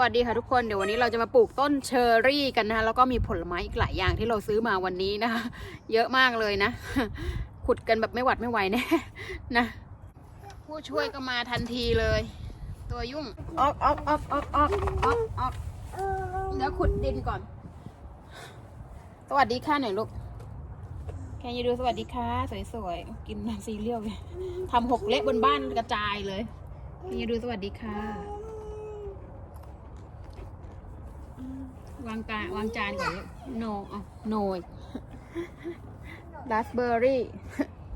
วัสดีค่ะทุกคนเดี๋ยววันนี้เราจะมาปลูกต้นเชอร์รี่กันนะคะแล้วก็มีผลไม้อีกหลายอย่างที่เราซื้อมาวันนี้นะคะเยอะมากเลยนะ ขุดกันแบบไม่หวัดไม่ไหวแน่นะ ผู้ช่วยก็มาทันทีเลย ตัวยุ่งออกออกออกออกออกออกออกเดี๋ยวขุดดินก่อน สวัสดีค่ะหน่อยลูกแค่ยูดูสวัสดีค่ะสวยๆกินน้ำซีเรียลเลยทำหกเละบนบ้านกระจายเลยแค่ยูดูสวัสดีค่ะ วางกาวางจานก่อนโนอะโนราสเบอร์รี่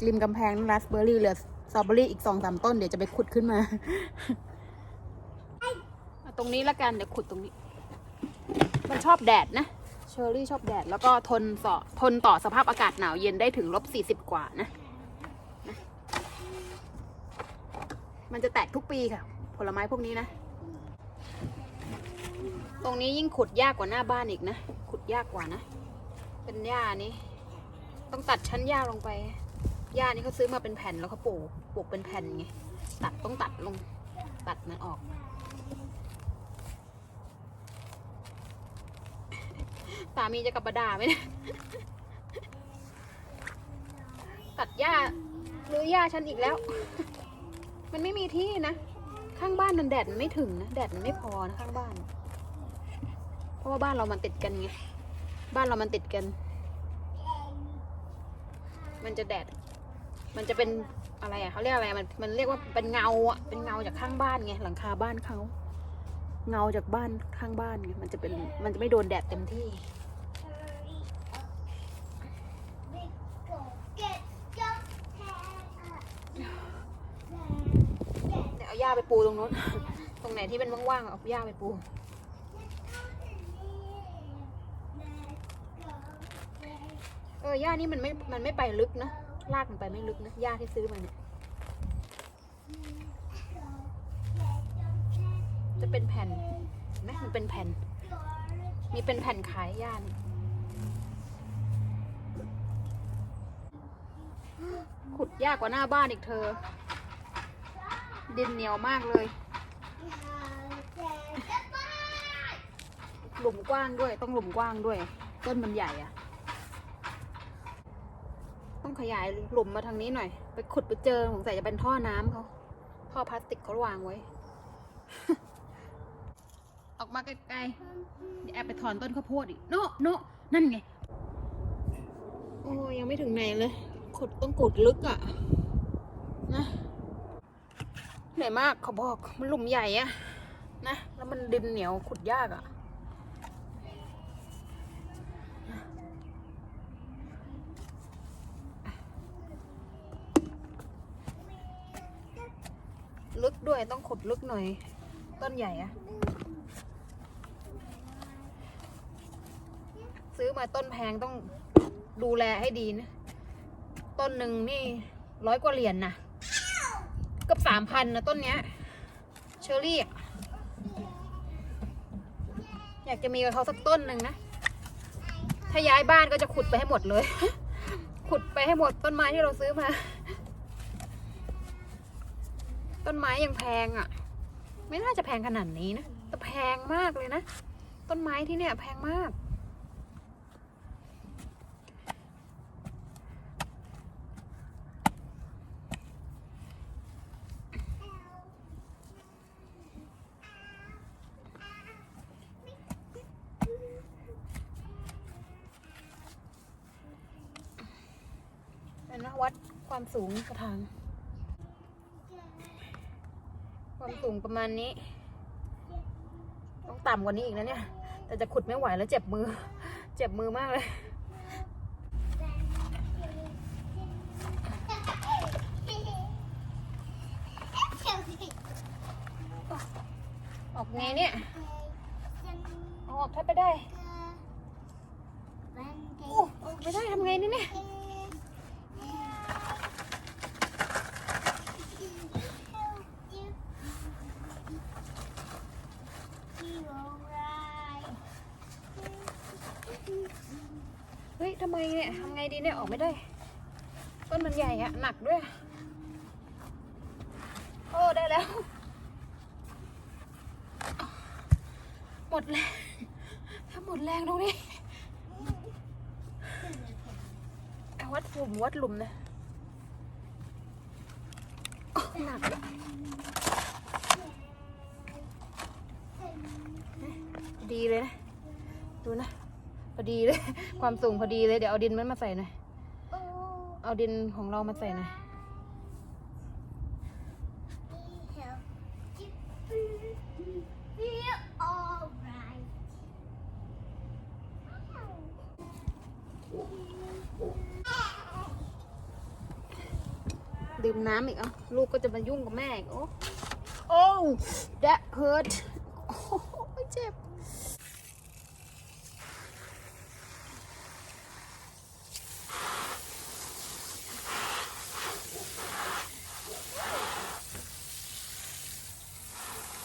ริมกำแพงราสเบอร์รี่เหลือสตรอเบอรี่อีกสองสามต้นเดี๋ยวจะไปขุดขึ้นมา ตรงนี้ละกันเดี๋ยวขุดตรงนี้ มันชอบแดดนะ เชอร์รี่ชอบแดด แล้วก็ทนต่อทนต่อสภาพอากาศหนาวเย็นได้ถึงลบสี่สิบกว่านะ มันจะแตกทุกปีค่ะ ผลไม้พวกนี้นะ ตรงนี้ยิ่งขุดยากกว่าหน้าบ้านอีกนะ ขุดยากกว่านะ เป็นหญ้านี้ ต้องตัดชั้นหญ้าลงไป หญ้านี้เขาซื้อมาเป็นแผ่นแล้วเขาปลูก ปลูกเป็นแผ่นไง ตัดต้องตัดลง ตัดมันออก สามีจะกลับมาด่าไหมเนี่ยตัดหญ้าหรือหญ้าฉันอีกแล้ว มันไม่มีที่นะ ข้างบ้านมันแดดมันไม่ถึงนะ แดดมันไม่พอนะข้างบ้าน ว่าบ้านเรามันติดกันไง บ้านเรามันติดกัน มันจะแดด มันจะเป็นอะไรอะเขาเรียกอะไร มัน มันเรียกว่าเป็นเงาอะ เป็นเงาจากข้างบ้านไง หลังคาบ้านเขา เงาจากบ้านข้างบ้านไง มันจะเป็น มันจะไม่โดนแดดเต็มที่ เดี๋ยวเอาหญ้าไปปูตรงนู้น ตรงไหนที่เป็นว่างๆเอาหญ้าไปปู เออหญ้านี่มันไม่ มันไม่ไปลึกนะ ลากมันไปไม่ลึกนะหญ้าที่ซื้อมาเนี่ย จะเป็นแผ่นนไหมมันเป็นแผ่น มีเป็นแผ่นขายหญ้านี่ขุดยากกว่าหน้าบ้านอีกเธอ ดินเหนียวมากเลย หลุมกว้างด้วย ต้องหลุมกว้างด้วย ต้นมันใหญ่อะ ต้องขยายหลุมมาทางนี้หน่อย ไปขุดไปเจอสงสัยจะเป็นท่อน้ำเขาท่อพลาสติกเขาวางไว้ ออกมาไกลๆเดี๋ยวแอบไปถอนต้นข้าวโพดอีกโนโนนั่นไง โอ้ยังไม่ถึงไหนเลย ขุดต้องขุดลึกอะนะเหนื่อยมากเขาบอกมันหลุมใหญ่อะนะ แล้วมันดินเหนียวขุดยากอะลึก ด้วยต้องขุดลึกหน่อย ต้นใหญ่อะซื้อมาต้นแพงต้องดูแลให้ดีนะ ต้นหนึ่งนี่ร้อยกว่าเหรียญนะกับสามพันนะต้นเนี้ย เชอรี่อะอยากจะมีกับเขาสักต้นหนึ่งนะ ถ้าย้ายบ้านก็จะขุดไปให้หมดเลย ขุดไปให้หมดต้นไม้ที่เราซื้อมา ต้นไม้ยังแพงอะ่ะ ไม่น่าจะแพงขนาดนี้นะแต่แพงมากเลยนะ ต้นไม้ที่เนี่ยแพงมาก เป็นนะวัดความสูงกระถาง ความ สูงประมาณนี้ ต้องต่ำกว่านี้อีกนะเนี่ย แต่จะขุดไม่ไหวแล้วเจ็บมือ เจ็บมือมากเลย ออกไงเนี่ยออกถ้าไปได้โอ้อกไปได้ทำไงนี่เนี่ย เฮ้ย ทำไมเนี่ย ทำไงดีเนี่ย ออกไม่ได้ ต้นมันใหญ่อะหนักด้วย โอ้ ได้แล้ว หมดแรงถ้าหมดแรงตรงนี้เอาวัดหลุมวัดหลุมนะหนักดีเลยนะ ดูนะ พอดีเลย ความสูงพอดีเลย เดี๋ยวเอาดินมันมาใส่หน่อย เอาดินของเรามาใส่หน่อยดื่มน้ำอีกเอ้าลูกก็จะมายุ่งกับแม่อีกโอ้โอ้ that hurt โอ้ยเจ็บ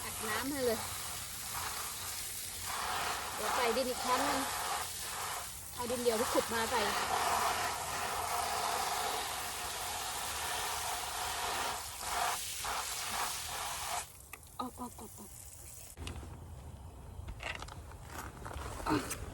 ตักน้ำให้เลย เดินอีกครั้งนึงเอาดินเดียวที่ขุดมาใส่ออกออกออกออก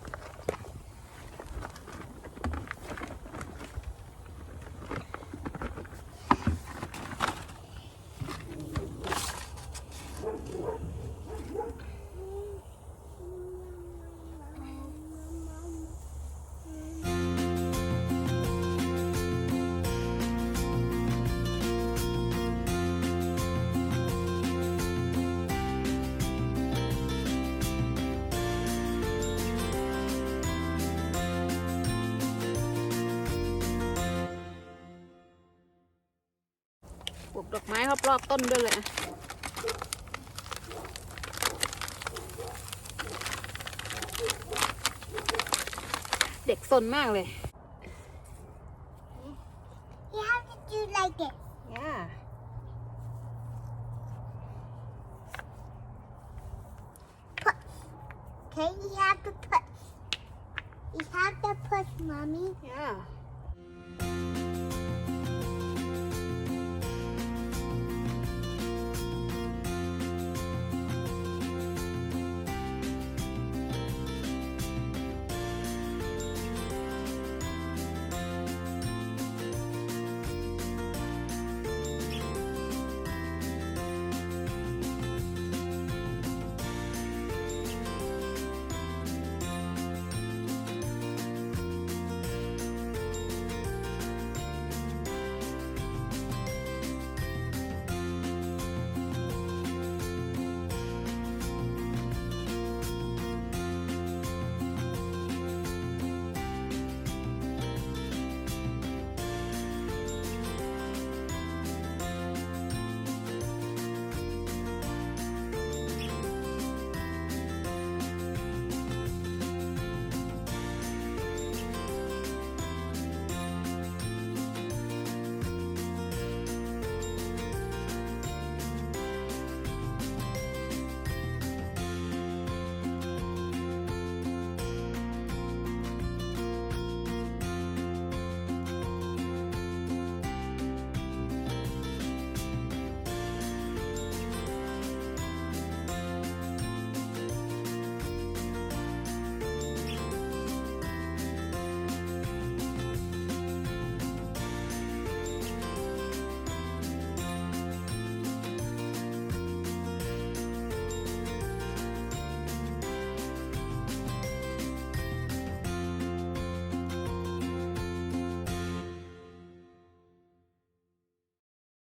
ปลูกดอกไม้รอบๆต้นด้วยเลยอะเด็กสนมากเลย You have to do like this. ย่า Okay, you have to push. You have to push, mommy. ย่า